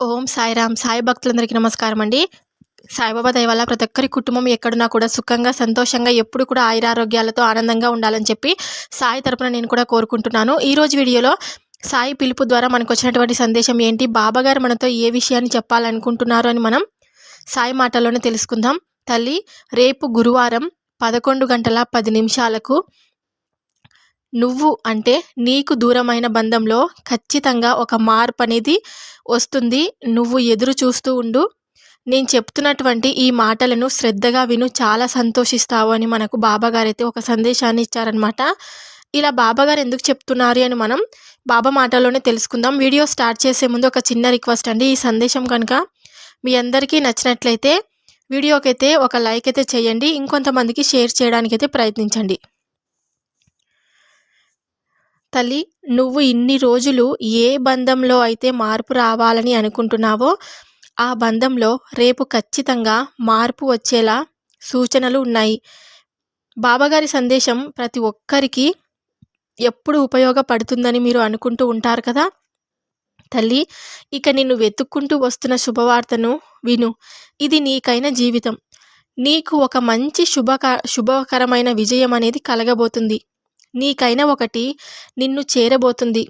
ఓం సాయిరామ్. సాయి భక్తులందరికీ నమస్కారం అండి సాయిబాబా దయ వల్ల ప్రతి ఒక్కరి కుటుంబం ఎక్కడున్నా కూడా సుఖంగా సంతోషంగా ఎప్పుడు కూడా ఆయురారోగ్యాలతో ఆనందంగా ఉండాలని చెప్పి సాయి తరపున నేను కూడా కోరుకుంటున్నాను. ఈరోజు వీడియోలో సాయి పిలుపు ద్వారా మనకు వచ్చినటువంటి సందేశం ఏంటి? బాబాగారు మనతో ఏ విషయాన్ని చెప్పాలనుకుంటున్నారు అని మనం సాయి మాటల్లోనే తెలుసుకుందాం. తల్లి రేపు గురువారం పదకొండు గంటల పది నిమిషాలకు నువ్వు అంటే నీకు దూరమైన బంధంలో ఖచ్చితంగా ఒక మార్పు అనేది వస్తుంది. నువ్వు ఎదురు చూస్తూ ఉండు. నేను చెప్తున్నటువంటి ఈ మాటలను శ్రద్ధగా విను. చాలా సంతోషిస్తావు అని మనకు బాబాగారు అయితే ఒక సందేశాన్ని ఇచ్చారనమాట ఇలా బాబాగారు ఎందుకు చెప్తున్నారు అని మనం బాబా మాటల్లోనే తెలుసుకుందాం. వీడియో స్టార్ట్ చేసే ముందు ఒక చిన్న రిక్వెస్ట్ అండి. ఈ సందేశం కనుక మీ అందరికీ నచ్చినట్లయితే వీడియోకైతే ఒక లైక్ అయితే చేయండి. ఇంకొంతమందికి షేర్ చేయడానికి అయితే ప్రయత్నించండి. తల్లి నువ్వు ఇన్ని రోజులు ఏ బంధంలో అయితే మార్పు రావాలని అనుకుంటున్నావో ఆ బంధంలో రేపు ఖచ్చితంగా మార్పు వచ్చేలా సూచనలు ఉన్నాయి. బాబాగారి సందేశం ప్రతి ఒక్కరికి ఎప్పుడు ఉపయోగపడుతుందని మీరు అనుకుంటూ ఉంటారు కదా? తల్లి ఇక నిన్ను వెతుక్కుంటూ వస్తున్న శుభవార్తను విను. ఇది నీకైన జీవితం. నీకు ఒక మంచి శుభక శుభకరమైన విజయం అనేది కలగబోతుంది. నీకైనా ఒకటి నిన్ను చేరబోతుంది.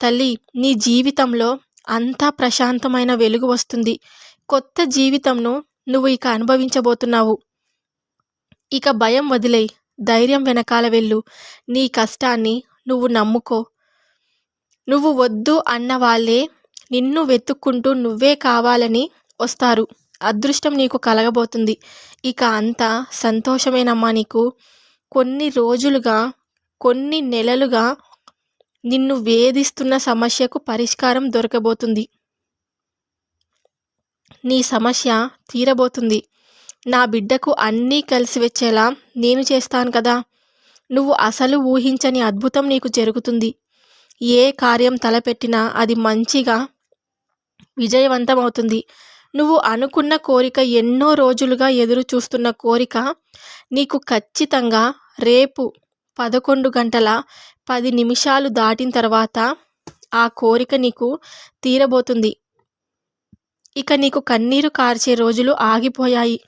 తల్లి నీ జీవితంలో అంతా ప్రశాంతమైన వెలుగు వస్తుంది. కొత్త జీవితంను నువ్వు ఇక అనుభవించబోతున్నావు. ఇక భయం వదిలే ధైర్యం వెనకాల వెళ్ళు. నీ కష్టాన్ని నువ్వు నమ్ముకో. నువ్వు వద్దు అన్న వాళ్ళే నిన్ను వెతుక్కుంటూ నువ్వే కావాలని వస్తారు. అదృష్టం నీకు కలగబోతుంది. ఇక అంతా సంతోషమేనమ్మా నీకు. కొన్ని రోజులుగా కొన్ని నెలలుగా నిన్ను వేధిస్తున్న సమస్యకు పరిష్కారం దొరకబోతుంది. నీ సమస్య తీరబోతుంది. నా బిడ్డకు అన్నీ కలిసి వచ్చేలా నేను చేస్తాను కదా. నువ్వు అసలు ఊహించని అద్భుతం నీకు జరుగుతుంది. ఏ కార్యం తలపెట్టినా అది మంచిగా విజయవంతమవుతుంది. నువ్వు అనుకున్న కోరిక ఎన్నో రోజులుగా ఎదురు చూస్తున్న కోరిక నీకు ఖచ్చితంగా రేపు పదకొండు గంటల పది నిమిషాలు దాటిన తర్వాత ఆ కోరిక నీకు తీరబోతుంది. ఇక నీకు కన్నీరు కార్చే రోజులు ఆగిపోయాయి.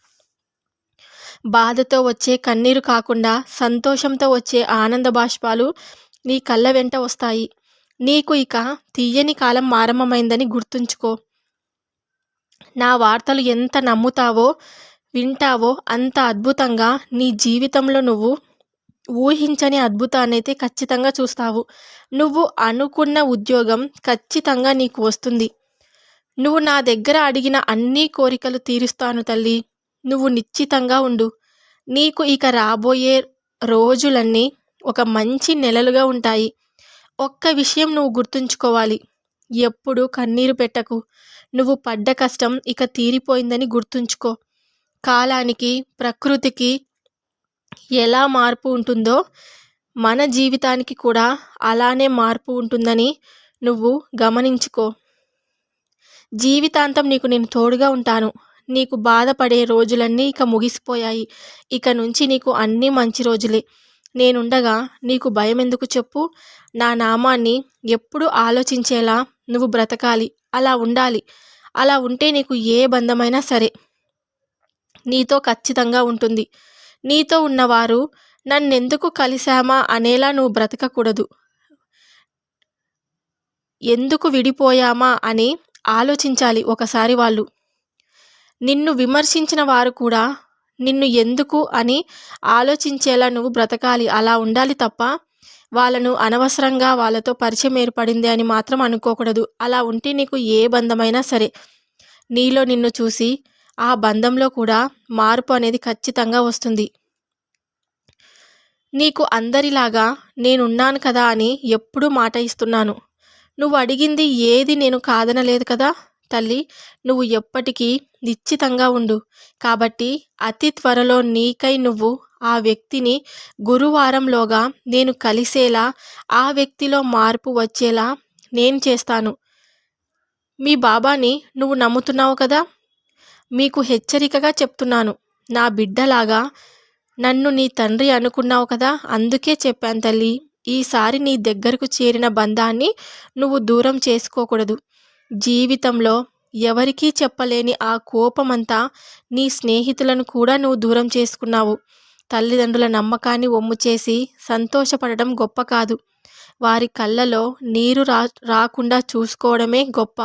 బాధతో వచ్చే కన్నీరు కాకుండా సంతోషంతో వచ్చే ఆనంద బాష్పాలు నీ కళ్ళ వెంట వస్తాయి. నీకు ఇక తీయని కాలం ఆరంభమైందని గుర్తుంచుకో. నా వార్తలు ఎంత నమ్ముతావో వింటావో అంత అద్భుతంగా నీ జీవితంలో నువ్వు ఊహించని అద్భుతాన్ని అయితే ఖచ్చితంగా చూస్తావు. నువ్వు అనుకున్న ఉద్యోగం ఖచ్చితంగా నీకు వస్తుంది. నువ్వు నా దగ్గర అడిగిన అన్ని కోరికలు తీరుస్తాను తల్లి. నువ్వు నిశ్చితంగా ఉండు. నీకు ఇక రాబోయే రోజులన్నీ ఒక మంచి నెలలుగా ఉంటాయి. ఒక్క విషయం నువ్వు గుర్తుంచుకోవాలి. ఎప్పుడు కన్నీరు పెట్టకు. నువ్వు పడ్డ కష్టం ఇక తీరిపోయిందని గుర్తుంచుకో. కాలానికి ప్రకృతికి ఎలా మార్పు ఉంటుందో మన జీవితానికి కూడా అలానే మార్పు ఉంటుందని నువ్వు గమనించుకో. జీవితాంతం నీకు నేను తోడుగా ఉంటాను. నీకు బాధపడే రోజులన్నీ ఇక ముగిసిపోయాయి. ఇక నుంచి నీకు అన్నీ మంచి రోజులే. నేనుండగా నీకు భయం ఎందుకు చెప్పు? నా నామాన్ని ఎప్పుడు ఆలోచించేలా నువ్వు బ్రతకాలి. అలా ఉండాలి. అలా ఉంటే నీకు ఏ బంధమైనా సరే నీతో ఖచ్చితంగా ఉంటుంది. నీతో ఉన్నవారు నన్నెందుకు కలిశామా అనేలా నువ్వు బ్రతకకూడదు. ఎందుకు విడిపోయామా అని ఆలోచించాలి ఒకసారి వాళ్ళు. నిన్ను విమర్శించిన వారు కూడా నిన్ను ఎందుకు అని ఆలోచించేలా నువ్వు బ్రతకాలి. అలా ఉండాలి తప్ప వాళ్ళను అనవసరంగా వాళ్ళతో పరిచయం ఏర్పడింది అని మాత్రం అనుకోకూడదు. అలా ఉంటే నీకు ఏ బంధమైనా సరే. నీలో నిన్ను చూసి ఆ బంధంలో కూడా మార్పు అనేది ఖచ్చితంగా వస్తుంది. నీకు అందరిలాగా నేనున్నాను కదా అని ఎప్పుడూ మాట ఇస్తున్నాను. నువ్వు అడిగింది ఏది నేను కాదనలేదు కదా తల్లి నువ్వు ఎప్పటికీ నిశ్చితంగా ఉండు. కాబట్టి అతి త్వరలో నీకై నువ్వు ఆ వ్యక్తిని గురువారంలోగా నేను కలిసేలా ఆ వ్యక్తిలో మార్పు వచ్చేలా నేను చేస్తాను. మీ బాబాని నువ్వు నమ్ముతున్నావు కదా? మీకు హెచ్చరికగా చెప్తున్నాను. నా బిడ్డలాగా నన్ను నీ తండ్రి అనుకున్నావు కదా అందుకే చెప్పాను తల్లి ఈసారి నీ దగ్గరకు చేరిన బంధాన్ని నువ్వు దూరం చేసుకోకూడదు. జీవితంలో ఎవరికీ చెప్పలేని ఆ కోపమంతా నీ స్నేహితులను కూడా నువ్వు దూరం చేసుకున్నావు. తల్లిదండ్రుల నమ్మకాన్ని ఒమ్ము చేసి సంతోషపడడం గొప్ప కాదు. వారి కళ్ళలో నీరు రా రాకుండా చూసుకోవడమే గొప్ప.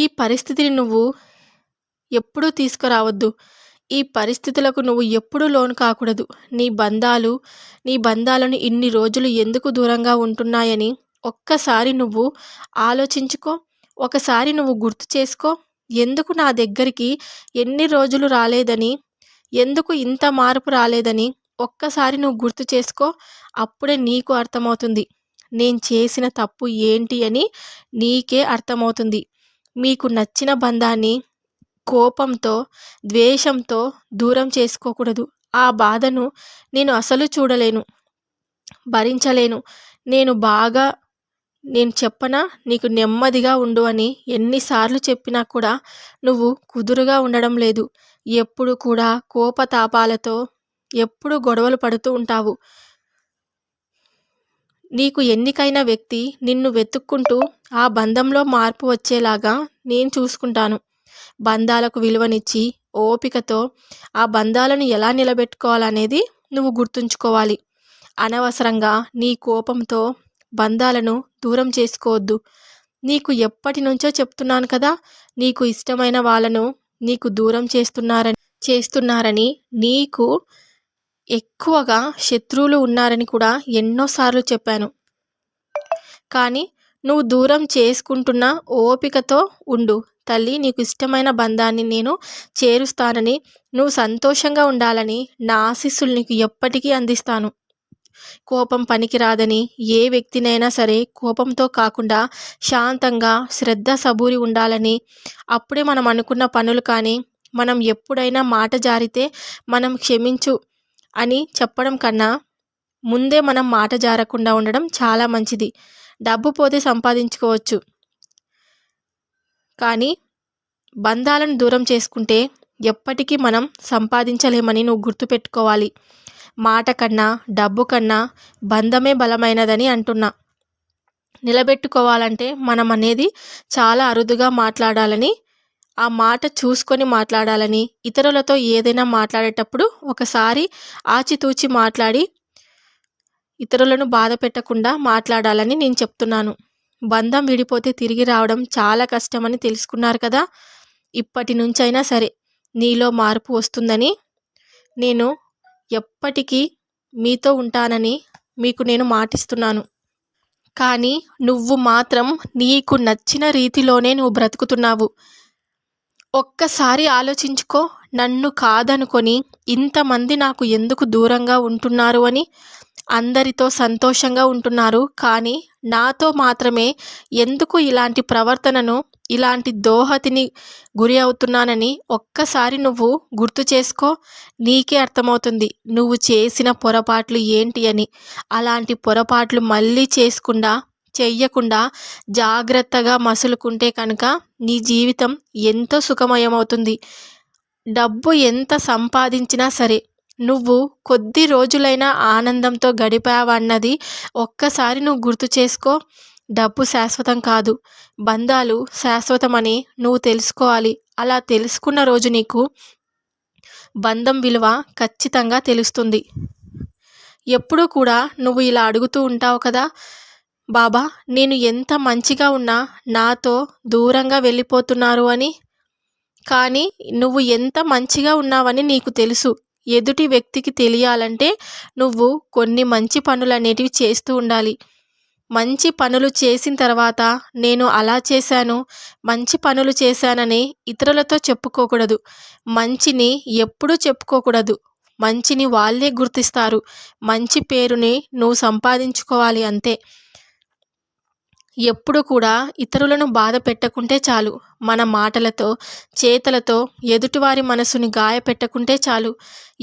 ఈ పరిస్థితిని నువ్వు ఎప్పుడూ తీసుకురావద్దు. ఈ పరిస్థితులకు నువ్వు ఎప్పుడూ లోను కాకూడదు. నీ బంధాలు నీ బంధాలను ఇన్ని రోజులు ఎందుకు దూరంగా ఉంటున్నాయని ఒక్కసారి నువ్వు ఆలోచించుకో. ఒకసారి నువ్వు గుర్తు చేసుకో. ఎందుకు నా దగ్గరికి ఎన్ని రోజులు రాలేదని ఎందుకు ఇంత మార్పు రాలేదని ఒక్కసారి నువ్వు గుర్తు చేసుకో. అప్పుడే నీకు అర్థమవుతుంది. నేను చేసిన తప్పు ఏంటి అని నీకే అర్థమవుతుంది. మీకు నచ్చిన బంధాన్ని కోపంతో ద్వేషంతో దూరం చేసుకోకూడదు. ఆ బాధను నేను అసలు చూడలేను భరించలేను. నేను బాగా నేను చెప్పనా నీకు నెమ్మదిగా ఉండు అని ఎన్నిసార్లు చెప్పినా కూడా నువ్వు కుదురుగా ఉండడం లేదు. ఎప్పుడు కూడా కోపతాపాలతో ఎప్పుడు గొడవలు పడుతూ ఉంటావు. నీకు ఎన్నికైన వ్యక్తి నిన్ను వెతుక్కుంటూ ఆ బంధంలో మార్పు వచ్చేలాగా నేను చూసుకుంటాను. బంధాలకు విలువనిచ్చి ఓపికతో ఆ బంధాలను ఎలా నిలబెట్టుకోవాలనేది నువ్వు గుర్తుంచుకోవాలి. అనవసరంగా నీ కోపంతో బంధాలను దూరం చేసుకోవద్దు. నీకు ఎప్పటి నుంచో చెప్తున్నాను కదా నీకు ఇష్టమైన వాళ్ళను నీకు దూరం చేస్తున్నారని చేస్తున్నారని నీకు ఎక్కువగా శత్రువులు ఉన్నారని కూడా ఎన్నోసార్లు చెప్పాను. కానీ నువ్వు దూరం చేసుకుంటున్న ఓపికతో ఉండు. తల్లి నీకు ఇష్టమైన బంధాన్ని నేను చేరుస్తానని నువ్వు సంతోషంగా ఉండాలని నా ఆశీస్సులు నీకు ఎప్పటికీ అందిస్తాను. కోపం పనికిరాదని ఏ వ్యక్తినైనా సరే కోపంతో కాకుండా శాంతంగా శ్రద్ధ సబూరి ఉండాలని అప్పుడే మనం అనుకున్న పనులు కానీ మనం ఎప్పుడైనా మాట జారితే మనం క్షమించు అని చెప్పడం కన్నా ముందే మనం మాట జారకుండా ఉండడం చాలా మంచిది. డబ్బు పోతే సంపాదించుకోవచ్చు. కానీ బంధాలను దూరం చేసుకుంటే ఎప్పటికీ మనం సంపాదించలేమని నువ్వు గుర్తుపెట్టుకోవాలి. మాట కన్నా డబ్బు కన్నా బంధమే బలమైనదని అంటున్నా. నిలబెట్టుకోవాలంటే మనం అనేది చాలా అరుదుగా మాట్లాడాలని ఆ మాట చూసుకొని మాట్లాడాలని ఇతరులతో ఏదైనా మాట్లాడేటప్పుడు ఒకసారి ఆచితూచి మాట్లాడి ఇతరులను బాధ పెట్టకుండా మాట్లాడాలని నేను చెప్తున్నాను. బంధం విడిపోతే తిరిగి రావడం చాలా కష్టమని తెలుసుకున్నారు కదా? ఇప్పటి నుంచైనా సరే నీలో మార్పు వస్తుందని నేను ఎప్పటికీ మీతో ఉంటానని మీకు నేను మాటిస్తున్నాను. కానీ నువ్వు మాత్రం నీకు నచ్చిన రీతిలోనే నువ్వు బ్రతుకుతున్నావు. ఒక్కసారి ఆలోచించుకో నన్ను కాదనుకొని ఇంతమంది నాకు ఎందుకు దూరంగా ఉంటున్నారు అని. అందరితో సంతోషంగా ఉంటున్నారు కానీ నాతో మాత్రమే ఎందుకు ఇలాంటి ప్రవర్తనను ఇలాంటి దోహతిని గురి అవుతున్నానని ఒక్కసారి నువ్వు గుర్తు చేసుకో. నీకే అర్థమవుతుంది నువ్వు చేసిన పొరపాట్లు ఏంటి అని. అలాంటి పొరపాట్లు మళ్ళీ చేసుకుండా చెయ్యకుండా జాగ్రత్తగా మసులుకుంటే కనుక నీ జీవితం ఎంతో సుఖమయమవుతుంది. డబ్బు ఎంత సంపాదించినా సరే నువ్వు కొద్ది రోజులైనా ఆనందంతో గడిపావన్నది ఒక్కసారి నువ్వు గుర్తు చేసుకో. డబ్బు శాశ్వతం కాదు. బంధాలు శాశ్వతమని నువ్వు తెలుసుకోవాలి. అలా తెలుసుకున్న రోజు నీకు బంధం విలువ ఖచ్చితంగా తెలుస్తుంది. ఎప్పుడూ కూడా నువ్వు ఇలా అడుగుతూ ఉంటావు కదా? బాబా నేను ఎంత మంచిగా ఉన్నా నాతో దూరంగా వెళ్ళిపోతున్నారు అని. కానీ నువ్వు ఎంత మంచిగా ఉన్నావని నీకు తెలుసు. ఎదుటి వ్యక్తికి తెలియాలంటే నువ్వు కొన్ని మంచి పనులు అనేటివి చేస్తూ ఉండాలి. మంచి పనులు చేసిన తర్వాత నేను అలా చేశాను మంచి పనులు చేశానని ఇతరులతో చెప్పుకోకూడదు. మంచిని ఎప్పుడూ చెప్పుకోకూడదు. మంచిని వాళ్ళే గుర్తిస్తారు. మంచి పేరుని నువ్వు సంపాదించుకోవాలి అంతే. ఎప్పుడు కూడా ఇతరులను బాధ పెట్టకుంటే చాలు. మన మాటలతో చేతలతో ఎదుటివారి మనసుని గాయపెట్టకుంటే చాలు.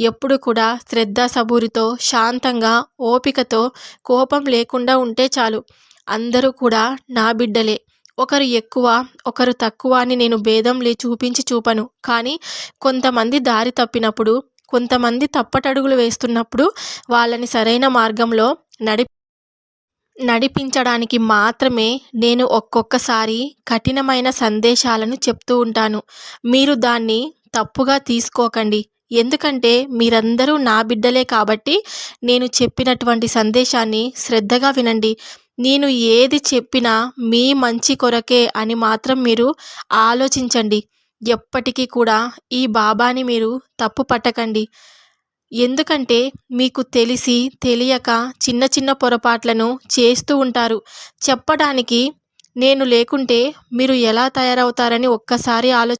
ఎప్పుడు కూడా శ్రద్ధ సబూరితో శాంతంగా ఓపికతో కోపం లేకుండా ఉంటే చాలు. అందరూ కూడా నా బిడ్డలే. ఒకరు ఎక్కువ ఒకరు తక్కువ అని నేను భేదం లే చూపించి చూపను. కానీ కొంతమంది దారి తప్పినప్పుడు కొంతమంది తప్పటడుగులు వేస్తున్నప్పుడు వాళ్ళని సరైన మార్గంలో నడి నడిపించడానికి మాత్రమే నేను ఒక్కొక్కసారి కఠినమైన సందేశాలను చెప్తూ ఉంటాను. మీరు దాన్ని తప్పుగా తీసుకోకండి. ఎందుకంటే మీరందరూ నా బిడ్డలే కాబట్టి నేను చెప్పినటువంటి సందేశాన్ని శ్రద్ధగా వినండి. నేను ఏది చెప్పినా మీ మంచి కొరకే అని మాత్రం మీరు ఆలోచించండి. ఎప్పటికీ కూడా ఈ బాబాని మీరు తప్పు పట్టకండి. ఎందుకంటే మీకు తెలిసి తెలియక చిన్న చిన్న పొరపాట్లను చేస్తూ ఉంటారు. చెప్పడానికి నేను లేకుంటే మీరు ఎలా తయారవుతారని ఒక్కసారి ఆలో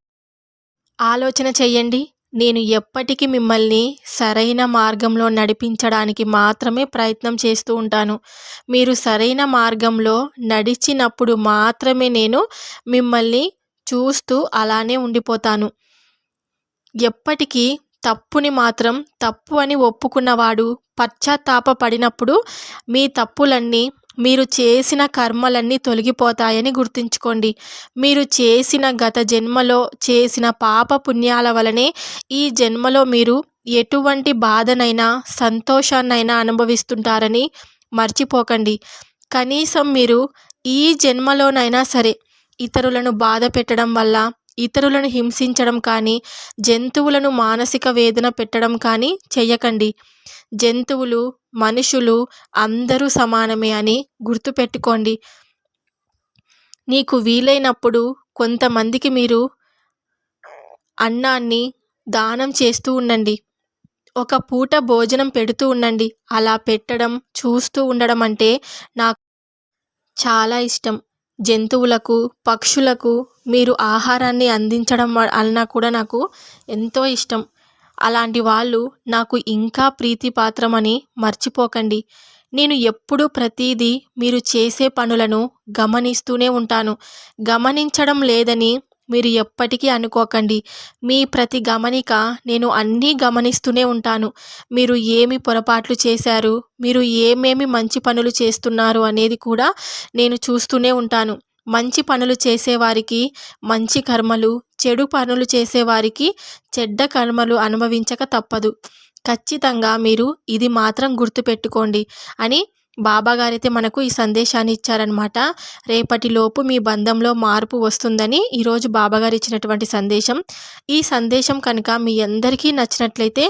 ఆలోచన చెయ్యండి నేను ఎప్పటికీ మిమ్మల్ని సరైన మార్గంలో నడిపించడానికి మాత్రమే ప్రయత్నం చేస్తూ ఉంటాను. మీరు సరైన మార్గంలో నడిచినప్పుడు మాత్రమే నేను మిమ్మల్ని చూస్తూ అలానే ఉండిపోతాను. ఎప్పటికీ తప్పుని మాత్రం తప్పు అని ఒప్పుకున్నవాడు పశ్చాత్తాప పడినప్పుడు మీ తప్పులన్నీ మీరు చేసిన కర్మలన్నీ తొలగిపోతాయని గుర్తుంచుకోండి. మీరు చేసిన గత జన్మలో చేసిన పాప పుణ్యాల వలనే ఈ జన్మలో మీరు ఎటువంటి బాధనైనా సంతోషాన్నైనా అనుభవిస్తుంటారని మర్చిపోకండి. కనీసం మీరు ఈ జన్మలోనైనా సరే ఇతరులను బాధ పెట్టడం వల్ల ఇతరులను హింసించడం కానీ జంతువులను మానసిక వేదన పెట్టడం కానీ చెయ్యకండి. జంతువులు మనుషులు అందరూ సమానమే అని గుర్తుపెట్టుకోండి. నీకు వీలైనప్పుడు కొంతమందికి మీరు అన్నాన్ని దానం చేస్తూ ఉండండి. ఒక పూట భోజనం పెడుతూ ఉండండి. అలా పెట్టడం చూస్తూ ఉండడం అంటే నాకు చాలా ఇష్టం. జంతువులకు పక్షులకు మీరు ఆహారాన్ని అందించడం అన్నా కూడా నాకు ఎంతో ఇష్టం. అలాంటి వాళ్ళు నాకు ఇంకా ప్రీతిపాత్రమని మర్చిపోకండి. నేను ఎప్పుడూ ప్రతీదీ మీరు చేసే పనులను గమనిస్తూనే ఉంటాను. గమనించడం లేదని మీరు ఎప్పటికీ అనుకోకండి. మీ ప్రతి గమనిక నేను అన్నీ గమనిస్తూనే ఉంటాను. మీరు ఏమి పొరపాట్లు చేశారు? మీరు ఏమేమి మంచి పనులు చేస్తున్నారు అనేది కూడా నేను చూస్తూనే ఉంటాను. మంచి పనులు చేసేవారికి మంచి కర్మలు చెడు పనులు చేసేవారికి చెడ్డ కర్మలు అనుభవించక తప్పదు. ఖచ్చితంగా మీరు ఇది మాత్రం గుర్తుపెట్టుకోండి అని బాబాగారైతే మనకు ఈ సందేశాన్ని ఇచ్చారనమాట రేపటిలోపు మీ బంధంలో మార్పు వస్తుందని ఈరోజు బాబాగారు ఇచ్చినటువంటి సందేశం. ఈ సందేశం కనుక మీ అందరికీ నచ్చినట్లయితే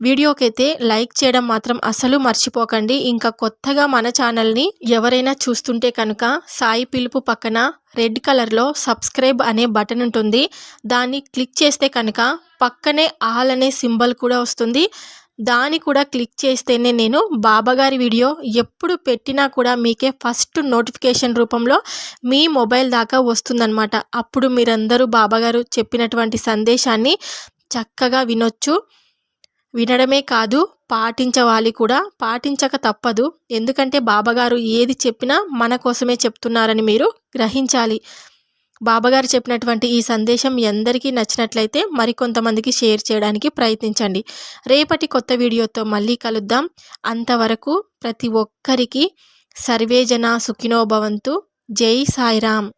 వీడియోకైతే లైక్ చేయడం మాత్రం అసలు మర్చిపోకండి. ఇంకా కొత్తగా మన ఛానల్ని ఎవరైనా చూస్తుంటే కనుక సాయి పిలుపు పక్కన రెడ్ కలర్లో సబ్స్క్రైబ్ అనే బటన్ ఉంటుంది. దాన్ని క్లిక్ చేస్తే కనుక పక్కనే ఆల్ అనే సింబల్ కూడా వస్తుంది. దాన్ని కూడా క్లిక్ చేస్తేనే నేను బాబాగారి వీడియో ఎప్పుడు పెట్టినా కూడా మీకే ఫస్ట్ నోటిఫికేషన్ రూపంలో మీ మొబైల్ దాకా వస్తుందన్నమాట. అప్పుడు మీరందరూ బాబాగారు చెప్పినటువంటి సందేశాన్ని చక్కగా వినొచ్చు. వినడమే కాదు పాటించవాలి కూడా. పాటించక తప్పదు. ఎందుకంటే బాబాగారు ఏది చెప్పినా మన కోసమే చెప్తున్నారని మీరు గ్రహించాలి. బాబాగారు చెప్పినటువంటి ఈ సందేశం ఎందరికీ నచ్చినట్లయితే మరికొంతమందికి షేర్ చేయడానికి ప్రయత్నించండి. రేపటి కొత్త వీడియోతో మళ్ళీ కలుద్దాం. అంతవరకు ప్రతి ఒక్కరికి సర్వేజన సుఖినోభవంతు జై సాయిరామ్.